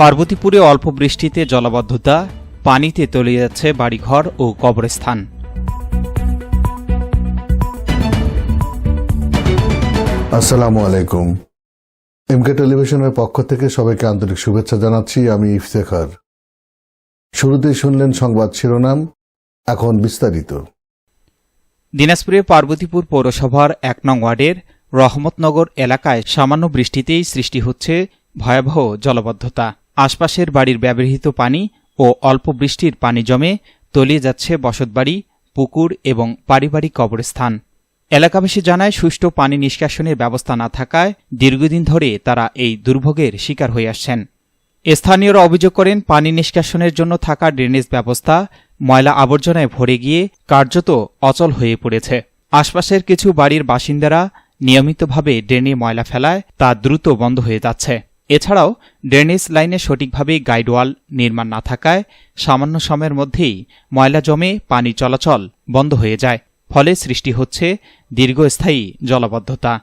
পার্বতীপুরে অল্প বৃষ্টিতে জলাবদ্ধতা পানিতে তলিয়ে যাচ্ছে বাড়িঘর ও কবরস্থান। আসসালামু আলাইকুম। এমকে টেলিভিশনের পক্ষ থেকে সবাইকে আন্তরিক শুভেচ্ছা জানাচ্ছি আমি ইফতেখার। শুরুতেই শুনলেন সংবাদ শিরোনাম এখন বিস্তারিত। দিনাজপুরে পার্বতীপুর পৌরসভার এক নং ওয়ার্ডের রহমতনগর এলাকায় সামান্য বৃষ্টিতেই সৃষ্টি হচ্ছে ভয়াবহ জলবদ্ধতা। আশপাশের বাড়ির ব্যবহৃত পানি ও অল্প বৃষ্টির পানি জমে তলিয়ে যাচ্ছে বসতবাড়ি, পুকুর এবং পারিবারিক কবরস্থান। এলাকাবাসী জানায়, সুষ্ঠু পানি নিষ্কাশনের ব্যবস্থা না থাকায় দীর্ঘদিন ধরে তারা এই দুর্ভোগের শিকার হয়ে আসছেন। স্থানীয়রা অভিযোগ করেন, পানি নিষ্কাশনের জন্য থাকা ড্রেনেজ ব্যবস্থা ময়লা আবর্জনায় ভরে গিয়ে কার্যত অচল হয়ে পড়েছে। আশপাশের কিছু বাড়ির বাসিন্দারা নিয়মিতভাবে ড্রেনে ময়লা ফেলায় তা দ্রুত বন্ধ হয়ে যাচ্ছে। এছাড়াও ড্রেনেজ লাইনে সঠিকভাবে গাইডওয়াল নির্মাণ না থাকায় সামান্য সময়ের মধ্যেই ময়লা জমে পানি চলাচল বন্ধ হয়ে যায়। ফলে সৃষ্টি হচ্ছে দীর্ঘস্থায়ী জলাবদ্ধতা।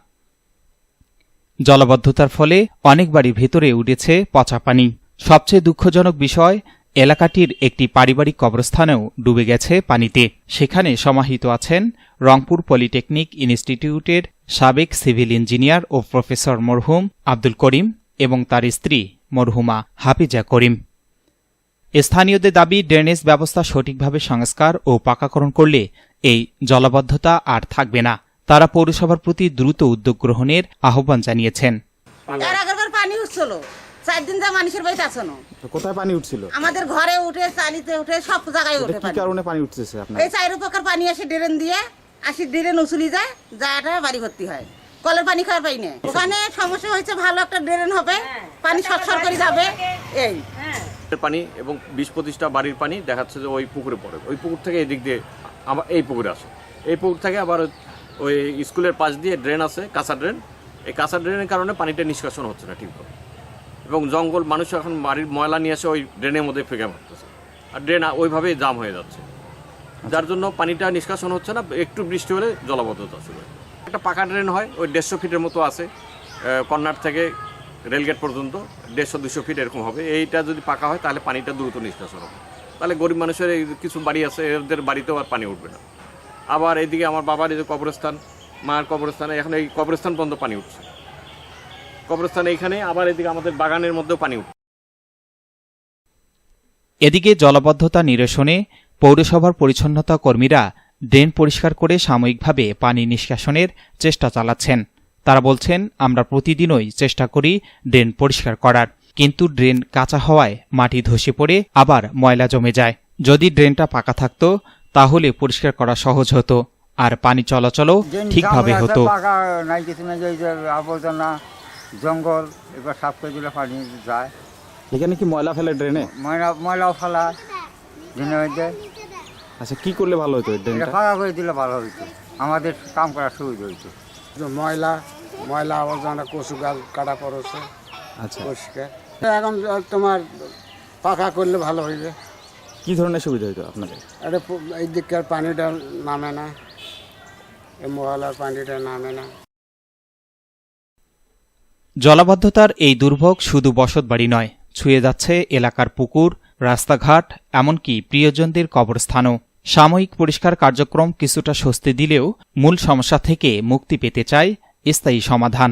জলাবদ্ধতার ফলে অনেক বাড়ির ভেতরে উঠেছে পচা পানি। সবচেয়ে দুঃখজনক বিষয়, এলাকাটির একটি পারিবারিক কবরস্থানেও ডুবে গেছে পানিতে। সেখানে সমাহিত আছেন রংপুর পলিটেকনিক ইনস্টিটিউটের সাবেক সিভিল ইঞ্জিনিয়ার ও প্রফেসর মরহুম আব্দুল করিম। এবং তার স্ত্রী মরহুমা হাফিজা করিম। স্থানীয়দের দাবি ড্রেনেজ ব্যবস্থা সঠিকভাবে সংস্কার ও পাকাকরণ করলে এই জলাবদ্ধতা আর থাকবে না। তারা পৌরসভার প্রতি দ্রুত উদ্যোগ গ্রহণের আহ্বান জানিয়েছেন। পানি উঠছিল। চার দিন যা মানুষের বাড়িতে আসনো কোথায় পানি উঠছিল? আমাদের ঘরে উঠে চালিতে উঠে সব জায়গায় উঠে পানি। কারণে পানি উঠতেছে এই উপকার পানি আসে ড্রেন দিয়ে আসি ড্রেন উচুলি যায় যাটা বাড়ি ভর্তি হয়। কলের পানি খাওয়ার পাই না। ওখানে সমস্যা হয়েছে ভালো একটা ড্রেন হবে পানি সরসর করে যাবে। এই। পানি এবং বিশ পঁচিশটা বাড়ির পানি দেখাচ্ছে যে ওই পুকুরে পড়ে। ওই পুকুর থেকে এদিক দিয়ে আবার এই পুকুরে আসে। এই পুকুর থেকে আবার ওই স্কুলের পাশ দিয়ে ড্রেন আছে কাঁচা ড্রেন। এই কাঁচা ড্রেনের কারণে পানিটা নিষ্কাশন হচ্ছে না ঠিকভাবে। এবং জঙ্গল মানুষ এখন বাড়ির ময়লা নিয়ে এসে ওই ড্রেনের মধ্যে ফেঁকে মারতেছে। আর ড্রেন ওইভাবেই জাম হয়ে যাচ্ছে। যার জন্য পানিটা নিষ্কাশন হচ্ছে না একটু বৃষ্টি হলে জলাবদ্ধতা শুরু হয়। একটা পাকা ড্রেন হয়, ওই দেড়শো ফিটের মতো আছে কর্নার থেকে রেলগেট পর্যন্ত, দেড়শো দুশো ফিট এরকম হবে। এইটা যদি পাকা হয়, তাহলে পানিটা দ্রুত নিষ্কাশন হবে। তাহলে গরিব মানুষের কিছু বাড়ি আছে, এদের বাড়িতেও আর পানি উঠবে না। আবার এইদিকে আমার বাবার এই যে কবরস্থান মায়ের কবরস্থানে, এখন এই কবরস্থান পর্যন্ত পানি উঠছে। কবরস্থান এইখানে, আবার এদিকে আমাদের বাগানের মধ্যেও পানি উঠছে। এদিকে জলাবদ্ধতা নিরসনে পৌরসভার পরিচ্ছন্নতা কর্মীরা ড্রেন পরিষ্কার করে সাময়িকভাবে পানি নিষ্কাশনের চেষ্টা চালাচ্ছেন। তারা বলছেন আমরা প্রতিদিনই চেষ্টা করি ড্রেন পরিষ্কার করার। কিন্তু ড্রেন কাঁচা হওয়ায় মাটি ধসে পড়ে আবার ময়লা জমে যায়। যদি ড্রেনটা পাকা থাকতো তাহলে পরিষ্কার করা সহজ হতো আর পানি চলাচলও ঠিকভাবে হতো। আবর্জনা জঙ্গল এবার সাফ করে দিলে পানি যায়। এখানে কি ময়লা ফেলে ড্রেনে? ময়লা ময়লাও ফেলা মধ্যে আচ্ছা কি করলে ভালো হতো এটা ফাঁকা করে দিলে ভালো হইতো। আমাদের কাম করার সুবিধা হইতো। যে ময়লা ময়লা আবর্জনা কচু গাছ কাটা পড়ছে। আচ্ছা। পরিষ্কার। এখন তোমার পাকা করলে ভালো হইবে। কি ধরনের সুবিধা হতো আপনাদের? এটা এই দিককার পানিটা নামে না। এই মহলার পানিটা নামে না। জলাবদ্ধতার এই দুর্ভোগ শুধু বসতবাড়ি নয় ছুঁয়ে যাচ্ছে এলাকার পুকুর রাস্তাঘাট এমনকি প্রিয়জনদের কবরস্থানও। সাময়িক পরিষ্কার কার্যক্রম কিছুটা স্বস্তি দিলেও মূল সমস্যা থেকে মুক্তি পেতে চায় স্থায়ী সমাধান।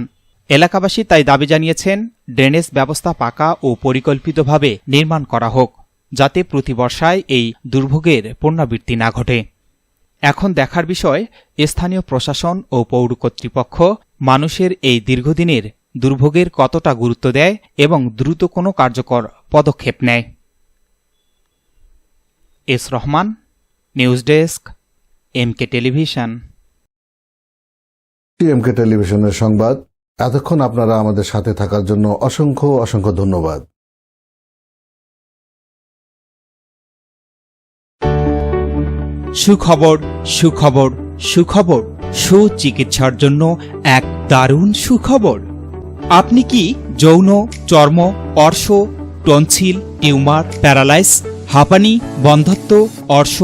এলাকাবাসী তাই দাবি জানিয়েছেন, ড্রেনেজ ব্যবস্থা পাকা ও পরিকল্পিতভাবে নির্মাণ করা হোক, যাতে প্রতি বর্ষায় এই দুর্ভোগের পুনরাবৃত্তি না ঘটে। এখন দেখার বিষয়, স্থানীয় প্রশাসন ও পৌর কর্তৃপক্ষ মানুষের এই দীর্ঘদিনের দুর্ভোগের কতটা গুরুত্ব দেয় এবং দ্রুত কোনো কার্যকর পদক্ষেপ নেয়। S Rahman news desk MK television MK টেলিভিশনের সংবাদ। এতক্ষণ আপনারা আমাদের সাথে থাকার জন্য অসংখ্য অসংখ্য ধন্যবাদ। সুখবর সুখবর সুখবর সুচিকিৎসার জন্য এক দারুণ সুখবর। আপনি কি যৌন চর্ম অর্শ টনসিল টিউমার প্যারালাইস হাঁপানি বন্ধত্ব অর্শ